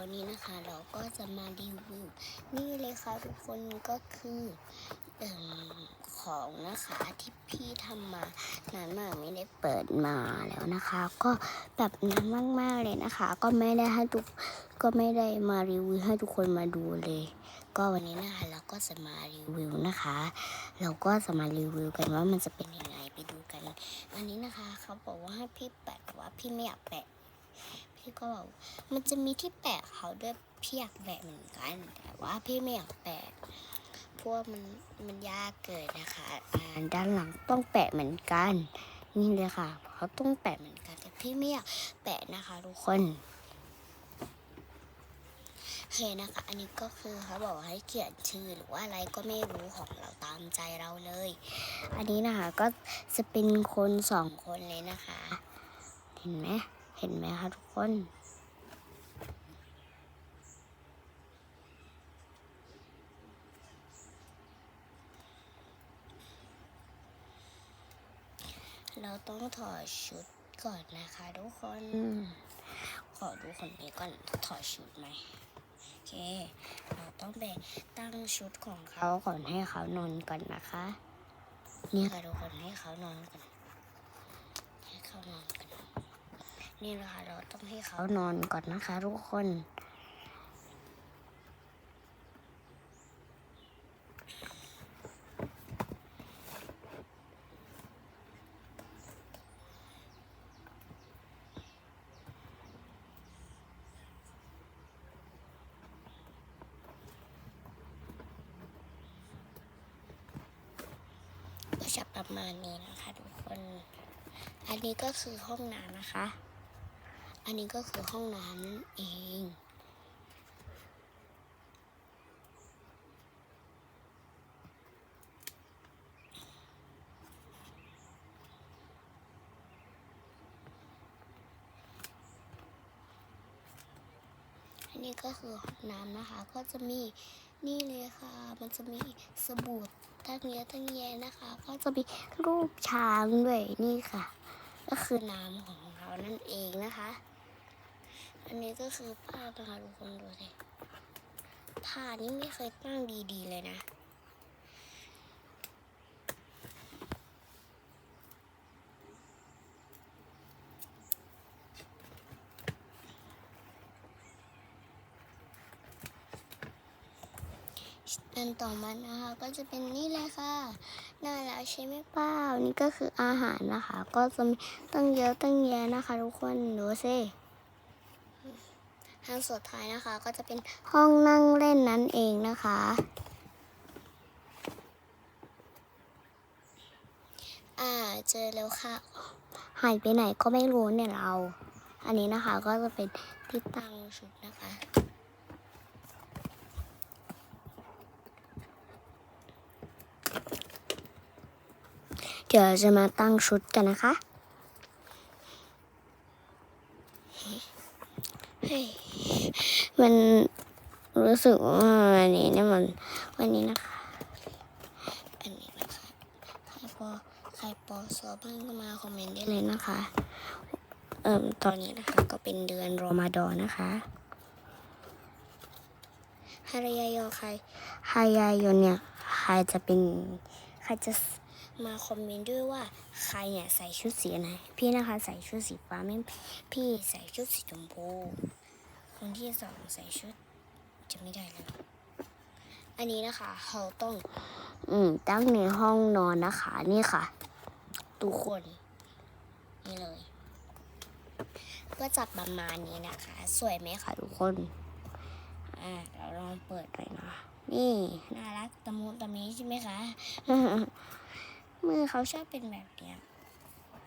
วันนี้นะคะ เราก็จะมารีวิวนี่เลยค่ะทุกคนก็คืออของนะคะที่พี่ทำมานานมากไม่ได้เปิดมาแล้วนะคะ ก็แบบนานมากๆเลยนะคะ ก็ไม่ได้ให้ทุกก็ไม่ได้มารีวิวให้ทุกคนมาดูเลย ก็วันนี้นะคะเราก็จะมารีวิวนะคะ เราก็จะมารีวิวกันว่ามันจะเป็นยังไงไปดูกัน อันนี้นะคะเขาบอกว่าให้พี่แปะแต่ว่าพี่ไม่อยากแปะ พี่ก็บอกมันจะมีที่แปะเขาด้วยพี่อยากแปะเหมือนกัน แต่ว่าพี่ไม่อยากแปะเพราะวกมันมันยากเกินนะคะอ่าด้านหลังต้องแปะเหมือนกัน นี่เลยค่ะเขาต้องแปะเหมือนกัน แต่พี่ไม่อยากแปะนะคะ ทุกคนโอเคนะคะ อันนี้ก็คือเขาบอกให้เขียนชื่อหรือว่าอะไรก็ไม่รู้ของเราตามใจเราเลย อันนี้นะคะก็จะเป็นคนสองคนเลยนะคะ เห็นไหม เห็นไหมคะทุกคน เราต้องถอดชุดก่อนนะคะทุกคน ขอดูคนนี้ก่อนถอดชุดไหมโอเค เราต้องไปตั้งชุดของเขาก่อนให้เขานอนก่อนนะคะ นี่ค่ะทุกคนให้เขานอนก่อนให้เขานอนก่อน นี่นะคะ เราต้องให้เขานอนก่อนนะคะ ทุกคน ก็จะประมาณนี้นะคะทุกคน อันนี้ก็คือห้องน้ำนะคะ อันนี้ก็คือห้องน้ำนั่นเอง อันนี้ก็คือห้องน้ำนะคะ ก็จะมีนี่เลยค่ะ มันจะมีสบู่ตั้งเยอะตั้งแยะนะคะ ก็จะมีรูปช้างด้วยนี่ค่ะ ก็คือน้ำของเรานั่นเองนะคะ อันนี้ก็คือผ้านะคะทุกคนดูสิผ้านี้ไม่เคยตั้งดีๆเลยนะ อันต่อมานะคะก็จะเป็นนี่เลยค่ะน่าแล้วใช่ไหมเปล่านี่ก็คืออาหารนะคะ ก็จะมีตั้งเยอะตั้งแยะนะคะ ทุกคนดูสิ ทางสุดท้ายนะคะ ก็จะเป็นห้องนั่งเล่นนั่นเองนะคะ อ่าเจอแล้วค่ะ หายไปไหนก็ไม่รู้เนี่ยเรา อันนี้นะคะก็จะเป็นที่ตั้งชุดนะคะเดี๋ยวจะมาตั้งชุดกันนะคะ เฮ้ย มันรู้สึกว่าวันนี้เนี่ยมันวันนี้นะคะ อันนี้นะคะ ใครปอใครปอสอบ้างก็มาคอมเมนต์ได้เลยนะคะ เอ่มตอนนี้นะคะก็เป็นเดือนรอมฎอนนะคะฮารายายอใครฮายายนเนี่ยใครจะเป็นใครจะมาคอมเมนต์ด้วยว่าใครเนี่ยใส่ชุดสีไหนพี่นะคะใส่ชุดสีฟ้าไม่พี่ใส่ชุดสีชมพู คนที่สองใส่ชุดจะไม่ได้เลยอันนี้นะคะเขาต้อง อืม ตั้งในห้องนอนนะคะ นี่ค่ะทุกคนนี่เลย ก็จับประมาณนี้นะคะ สวยไหมคะทุกคน อ่าเราลองเปิดหน่อยนะนี่น่ารักตะมุตะมีใช่ไหมคะ มือเขาชอบเป็นแบบเนี้ย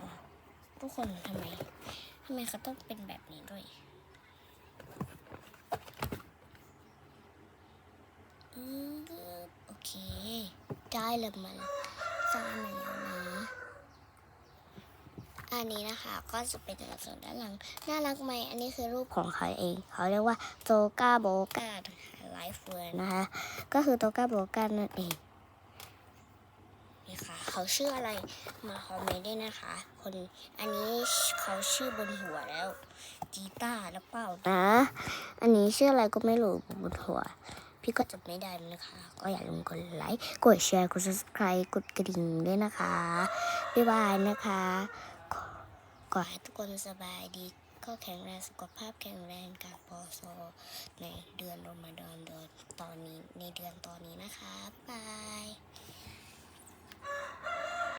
อะทุกคนทำไมทำไมเขาต้องเป็นแบบนี้ด้วย อืม โอเค ได้เลยมันได้มันแล้วนะอันนี้นะคะก็จะเป็นส่วนด้านหลัง น่ารักไหมอันนี้คือรูปของเขาเอง เขาเรียกว่าโตกาโบกาไลฟ์เวิร์นะคะ ก็คือโตกาโบกานั่นเองนี่ค่ะ เขาชื่ออะไรมาคอมเมนต์ได้นะคะ คนอันนี้เขาชื่อบนหัวแล้วกีตาหรือเปล่านะ อันนี้ชื่ออะไรก็ไม่รู้บนหัว พี่ก็จบไม่ได้นะคะ ก็อย่าลืมกดไลค์ กดแชร์ กด subscribe กดกระดิ่งด้วยนะคะ บ๊ายบายนะคะขอขอให้ทุกคนสบายดีก็แข็งแรงสุขภาพแข็งแรงกับปอโซในเดือนรอมฎอนเดือนตอนนี้ในเดือนตอนนี้นะคะ บ๊ายบาย